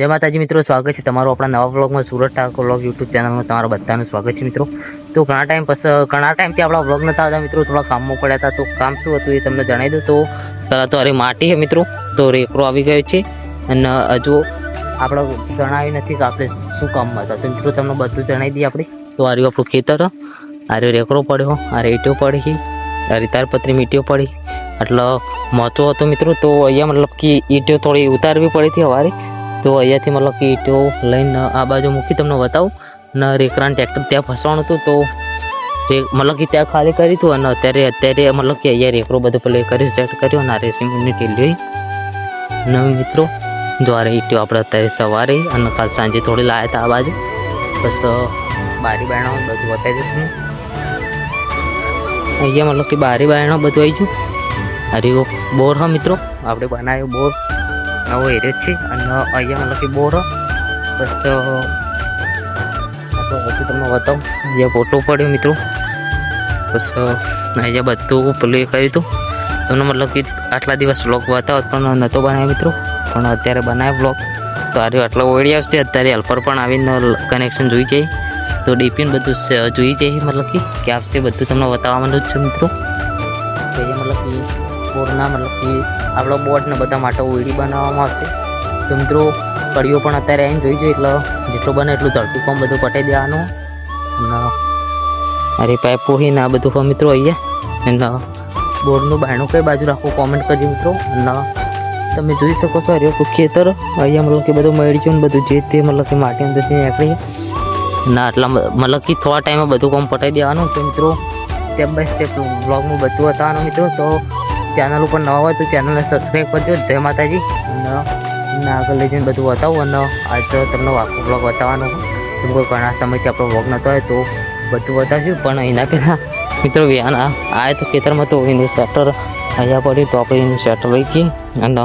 જય માતાજી મિત્રો, સ્વાગત છે તમારું આપણા નવા બ્લોગમાં સુરત ઠાકોર બ્લોગ યુટ્યુબ ચેનલમાં. તમારા બધાનું સ્વાગત છે મિત્રો. તો ઘણા ટાઈમ પછી ઘણા ટાઈમથી આપણા બ્લોગ નતા હતા મિત્રો થોડા કામમાં પડ્યા હતા. તો કામ શું હતું એ તમને જણાવી દઉં. તો પહેલાં તો અરે માટી છે મિત્રો. તો રેકરો આવી ગયો છે. અને હજુ આપણે જણાવ્યું નથી કે આપણે શું કામમાં હતા. તો મિત્રો તમને બધું જણાવી દઈએ આપણે. તો આર્યું આપણું ખેતર. આર્યો રેકરો પડ્યો. આ રેટીઓ પડી આ રીતાર પત્રી મીટીઓ પડી. એટલે મોચો હતો મિત્રો. તો અહીંયા મતલબ કે ઈંટો થોડી ઉતારવી પડી હતી સવારે. તો અહીંયાથી મતલબ કે ઈટો લઈને આ બાજુ મૂકી તમને બતાવું. ને રેકરાન ટ્રેક્ટર ત્યાં ફસવાનું હતું તો મતલબ કે ત્યાં ખાલી કરી હતું અને અત્યારે અત્યારે મતલબ કે અહીંયા રેકરો બધું પેલે એ કર્યું સેટ કર્યું અને આ રેસીમની ટેલી અને મિત્રો, દ્વારા ઈંટો આપણે અત્યારે સવારે અને કાલ સાંજે થોડી લાયા હતા આ બાજુ. બસ બારી બાયણો બધું બતાવી દઉં અહીંયા મતલબ કે બારી બાયણો બધું આવી ગયું. અરે બોર હા મિત્રો, આપણે બનાવ્યો બોર. નવો એરે જ છે અને અહીંયા કે બોર. બસ તો હજુ તમને બતાવું અહીંયા ફોટો પડ્યો મિત્રો બસ અહીંયા બધું પેલું કર્યું હતું તમને મતલબ કે આટલા દિવસ બ્લોગ બતાવો પણ નહોતો બનાવ્યો મિત્રો પણ અત્યારે બનાવ્યો વ્લોગ તો આજે આટલો ઓળી આવશે અત્યારે હેલ્પર પણ આવીને કનેક્શન જોઈ જાય તો ડીપીન બધું જોઈ જાય મતલબ કે આપશે બધું તમને બતાવવાનું જ છે મિત્રો મતલબ કે બોરના મતલબ કે આપણો બોર્ડને બધા માટે ઓઈડી બનાવવામાં આવશે. તો મિત્રો, કડીઓ પણ અત્યારે એમ જોઈ જોઈએ એટલે જેટલું બને એટલું ઝડપી કોમ બધું પટાઈ દેવાનું. અરે પાઇપ પોહીને આ બધું મિત્રો અહીંયા. અને બોર્ડનું બાયણું કઈ બાજુ રાખવું કોમેન્ટ કરજો મિત્રો. અને તમે જોઈ શકો છો અરે ખેતર. અહીંયા મતલબ કે બધું મળી ગયું ને બધું જે તે મતલબ કે માટી અંદરથી નીકળી. ના આટલા મતલબ કે થોડા ટાઈમે બધું કામ પટાઈ દેવાનું. તો મિત્રો સ્ટેપ બાય સ્ટેપ બ્લોગમાં બધું બતાવવાનું મિત્રો. તો ચેનલ ઉપર નવા હોય તો ચેનલને સબસ્ક્રાઈબ કરજો. જય માતાજી. અને આગળ લઈ જઈને બધું બતાવું અને આજ તમને આખો બ્લોગ બતાવવાનો કેમ કે ઘણા સમયથી આપણો બ્લોગ નહોતો હોય તો બધું બતાવીશું. પણ એના પહેલાં મિત્રો વ્યાન આ તો ખેતરમાં તો એનું શેટર અહીંયા પડ્યું, તો આપણે એનું શેટર લઈ જઈએ અને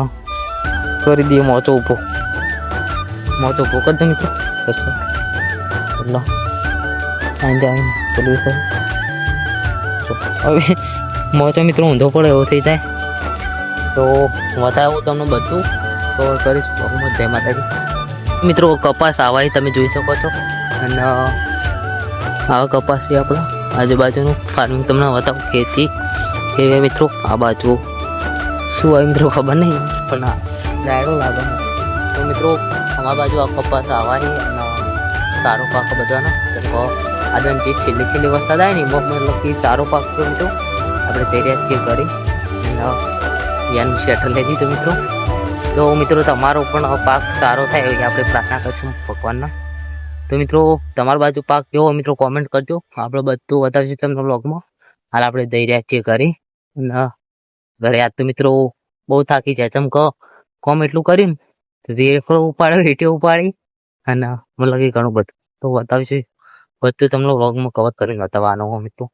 કરી દઈએ મોચો ઊભો. મોચો ઊભો કરી દો મિત્રો. બસ. એટલે આવીને પેલું હવે મોચો મિત્રો, ઊંધો પડે એવો થઈ જાય. તો બતાવું તમને બધું. તો કરીશ બહુમત જય માતાજી. મિત્રો, કપાસ આવા તમે જોઈ શકો છો. અને આવા કપાસ છે આપણો આજુબાજુનું. ફાર્મિંગ તમને બતાવું. ખેતી કેવી મિત્રો? આ બાજુ શું હોય મિત્રો ખબર નહીં, પણ ડાયરો લાગે તો મિત્રો, અમારા બાજુ આ કપાસ આવા છે અને સારો પાક બધાનો. આજે છેલ્લી છેલ્લી વરસાદ આવે ને, એમાં મતલબ કે સારો પાક મિત્રો. આપણે તૈયાર છીએ કરી અને યાનું શેટર લઈ દીધું મિત્રો. તો મિત્રો, તમારો પણ પાક સારો થાય એવી આપણે પ્રાર્થના કરીશું ભગવાનના. તો મિત્રો, તમારી બાજુ પાક કેવો મિત્રો કોમેન્ટ કરજો. આપણે બધું બતાવીશું તમને બ્લોગમાં હાલ આપણે દઈ રહ્યા છીએ ઘરે. અને ઘરે આજ તો મિત્રો બહુ થાકી જાય ચમ કોમ એટલું કર્યું ને રેફરો ઉપાડ્યો રેટીઓ ઉપાડી. અને મને લાગે ઘણું બધું. તો બતાવીશું. બધું તમને વ્લોગમાં કવર કરીને બતાવવાનો મિત્રો.